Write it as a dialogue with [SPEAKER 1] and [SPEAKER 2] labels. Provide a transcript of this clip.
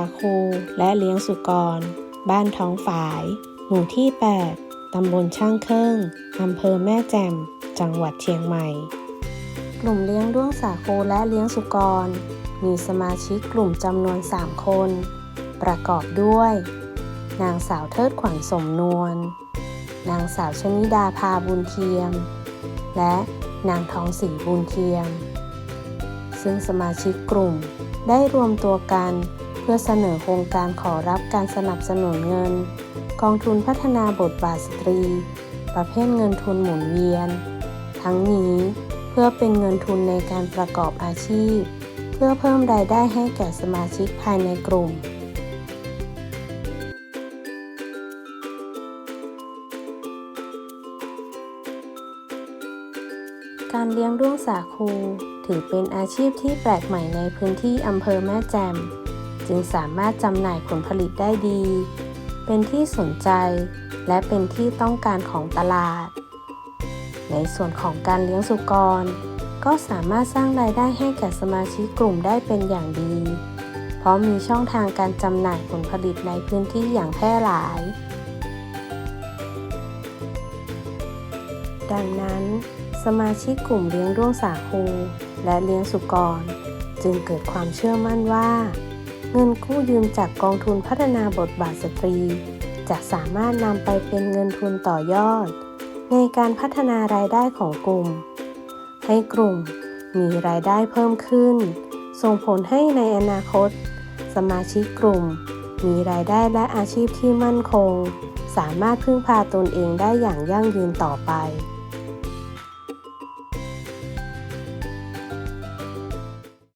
[SPEAKER 1] าคูและเลี้ยงสุกร บ้านท้องฝาย หมู่ที่ 8 ตำบลช่างเครื่องอำเภอแม่แจ่ม จังหวัดเชียงใหม่ กลุ่มเลี้ยงด้วงสาคูและเลี้ยงสุกร มีสมาชิกกลุ่มจำนวน 3 คน ประกอบด้วย นางสาวเทิดขวัญสมนวล นางสาวชนิดาพาบุญเทียม และนางทองศรีบุญเทียม ซึ่งสมาชิกกลุ่มได้รวมตัวกัน เพื่อเสนอโครงการขอรับการสนับสนุนเงิน กองทุนพัฒนาบทบาทสตรี ประเภทเงินทุนหมุนเวียน ทั้งนี้เพื่อเป็นเงินทุนในการประกอบอาชีพ เพื่อเพิ่มรายได้ให้แก่สมาชิกภายในกลุ่มการเลี้ยงด้วงสาคู ถือเป็นอาชีพที่แปลกใหม่ในพื้นที่อำเภอแม่แจ่ม จึงสามารถจำหน่ายผลผลิตได้ดี เป็นที่สนใจ และเป็นที่ต้องการของตลาด ในส่วนของการเลี้ยงสุกร ก็สามารถสร้างรายได้ให้แก่สมาชิกกลุ่มได้เป็นอย่างดี เพราะมีช่องทางการจำหน่ายผลผลิตในพื้นที่อย่างแพร่หลาย ดังนั้นสมาชิกกลุ่มเลี้ยงด้วงสาคูและเลี้ยงสุกร จึงเกิดความเชื่อมั่นว่า เงินกู้ยืมจากกองทุนพัฒนาบทบาทสตรี จะสามารถนำไปเป็นเงินทุนต่อยอด ในการพัฒนารายได้ของกลุ่ม ให้กลุ่มมีรายได้เพิ่มขึ้น ส่งผลให้ในอนาคต สมาชิกกลุ่ม มีรายได้และอาชีพที่มั่นคง สามารถพึ่งพาตนเองได้อย่างยั่งยืนต่อไป